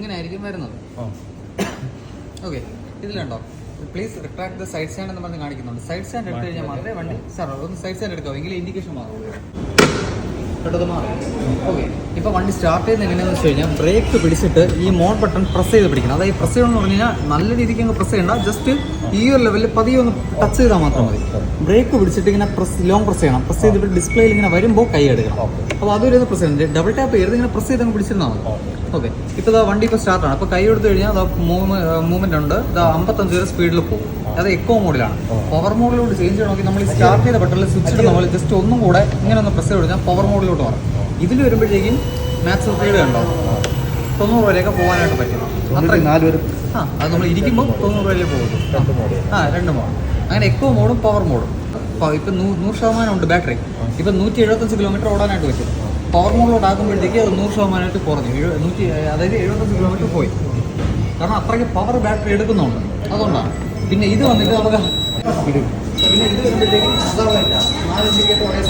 ഇങ്ങനെ ആയിരിക്കും വരുന്നത് okay ഇതിലുണ്ടോ? Please retract the side stand എന്ന് പറഞ്ഞ് കാണിക്കുന്നുണ്ട്. സൈഡ് സ്റ്റാൻഡ് എടുത്തു കഴിഞ്ഞാൽ മാത്രമേ വണ്ടി സാർ ഒന്ന് സൈഡ് സ്റ്റാൻഡ് എടുക്കാം എങ്കിലും ഇൻഡിക്കേഷൻ മാറുള്ളൂ. പെട്ടത് മാറും. ഓക്കെ ഇപ്പോൾ വണ്ടി സ്റ്റാർട്ട് ചെയ്യുന്ന എങ്ങനെയാണെന്ന് വെച്ച് കഴിഞ്ഞാൽ ബ്രേക്ക് പിടിച്ചിട്ട് ഈ മോൺ ബട്ടൺ പ്രസ് ചെയ്ത് പിടിക്കണം. അതായത് പ്രസ് ചെയ്യണമെന്ന് പറഞ്ഞു കഴിഞ്ഞാൽ നല്ല രീതിക്ക് അങ്ങ് പ്രസ് ചെയ്യണ്ട. ജസ്റ്റ് ഈ ഒരു ലെവലിൽ പതിയെ ഒന്ന് ടച്ച് ചെയ്താൽ മാത്രം മതി. ബ്രേക്ക് പിടിച്ചിട്ട് ഇങ്ങനെ പ്രസ് ലോങ് പ്രസ് ചെയ്യണം. പ്രസ് ചെയ്തിട്ട് ഡിസ്പ്ലേയിൽ ഇങ്ങനെ വരുമ്പോൾ കൈ എടുക്കണം. അപ്പോൾ അതൊരു പ്രസ് ചെയ്യണം. ഡബിൾ ടാപ്പ് ചെയ്ത് ഇങ്ങനെ പ്രസ് ചെയ്ത് അങ്ങ് പിടിച്ചിരുന്നാൽ മതി. ഓക്കെ ഇപ്പോൾ വണ്ടി ഇപ്പോൾ സ്റ്റാർട്ടാണ് അപ്പോൾ കൈ എടുത്തു കഴിഞ്ഞാൽ മൂവ് മൂവ്മെന്റ് ഉണ്ട്. അമ്പത്തഞ്ച് വരെ സ്പീഡിൽ പോകും. അത് എക്കോ മോഡിലാണ് പവർ മോഡിലോട്ട് ചേഞ്ച് ചെയ്യണമെങ്കിൽ നമ്മൾ സ്റ്റാർട്ട് ചെയ്ത ബട്ടണിൽ സ്വിച്ച് പോലെ ജസ്റ്റ് ഒന്നും കൂടെ ഇങ്ങനെ ഒന്ന് പ്രസ് ചെയ്ത് പവർ മോഡിലോട്ട് മാറും. ഇതിൽ വരുമ്പോഴേക്കും മാക്സ് സ്പീഡ് കണ്ടോ? തൊണ്ണൂറ് വരെയൊക്കെ പോകാനായിട്ട് പറ്റും. അത്ര നാല് പേര് ആ അത് നമ്മൾ ഇരിക്കുമ്പോൾ തൊണ്ണൂറ് വരെ പോകും. ആ രണ്ട് മോഡ് അങ്ങനെ എക്കോ മോഡും പവർ മോഡും ഇപ്പം നൂ നൂറ് ശതമാനം ഉണ്ട് ബാറ്ററി ഇപ്പം നൂറ്റി എഴുപത്തഞ്ച് കിലോമീറ്റർ ഓടാനായിട്ട് പറ്റും. പവർ മോഡിലോട്ട് ആക്കുമ്പോഴത്തേക്ക് അത് നൂറ് ശതമാനമായിട്ട് കുറഞ്ഞു. നൂറ്റി അതായത് എഴുപത്തഞ്ച് കിലോമീറ്റർ പോയി. കാരണം അത്രയ്ക്ക് പവർ ബാറ്ററി എടുക്കുന്നുണ്ട്. അതുകൊണ്ടാണ് പിന്നെ ഇത് വന്നിട്ട് നമുക്ക് പിന്നെ ഇത് വരുമ്പോഴത്തേക്കും നാലഞ്ച് കേട്ട് ഒരേ